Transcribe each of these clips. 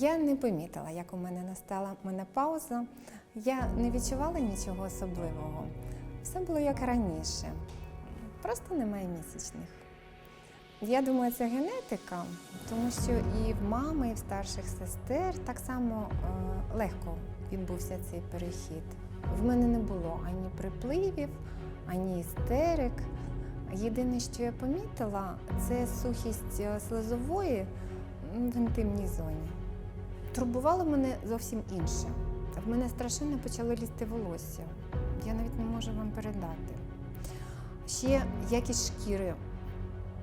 Я не помітила, як у мене настала менопауза. Я не відчувала нічого особливого. Все було як раніше. Просто немає місячних. Я думаю, це генетика, тому що і в мами, і в старших сестер так само е, легко відбувся цей перехід. В мене не було ані припливів, ані істерик. Єдине, що я помітила, це сухість е, слизової в інтимній зоні. Турбувало мене зовсім інше. В мене страшенно почало лізти волосся. Я навіть не можу вам передати. Ще якість шкіри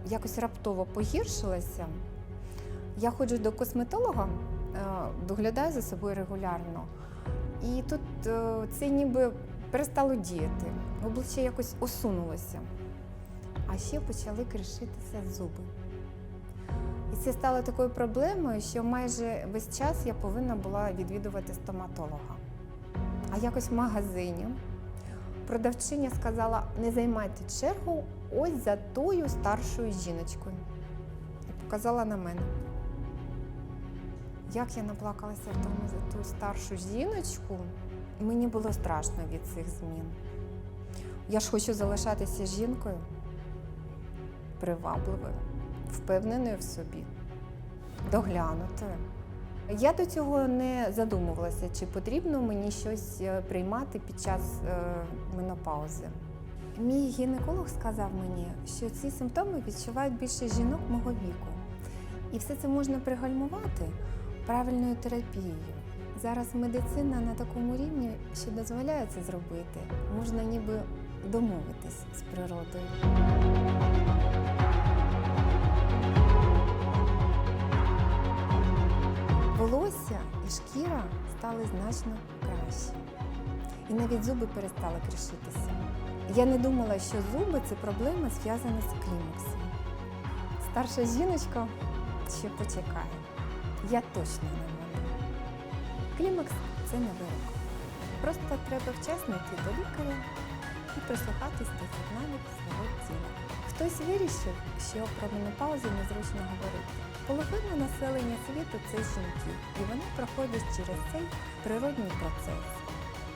якось раптово погіршилася. Я ходжу до косметолога, е, доглядаю за собою регулярно. І тут е, це ніби перестало діяти. Обличчя якось осунулося. А ще почали кришитися зуби. І це стало такою проблемою, що майже весь час я повинна була відвідувати стоматолога. А якось в магазині продавчиня сказала: не займайте чергу ось за тою старшою жіночкою. І показала на мене. Як я наплакалася в тому за ту старшу жіночку, мені було страшно від цих змін. Я ж хочу залишатися жінкою привабливою, впевненою в собі, доглянутою. Я до цього не задумувалася, чи потрібно мені щось е, приймати під час е, менопаузи. Мій гінеколог сказав мені, що ці симптоми відчувають більше жінок мого віку. І все це можна пригальмувати правильною терапією. Зараз медицина на такому рівні, що дозволяє це зробити. Можна ніби домовитись з природою. Волосся і шкіра стали значно краще. І навіть зуби перестали кришитися. Я не думала, що зуби це проблема зв'язана з клімаксом. Старша жіночка ще почекає. Я точно не можу. Клімакс це не вирок. Просто треба вчасно йти до лікаря і прислухатись до сигналів свого тіла. Хтось вирішив, що про менопаузу незручно говорити. Половина населення світу це жінки, і вони проходять через цей природний процес.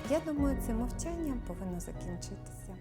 Я думаю, це мовчання повинно закінчитися.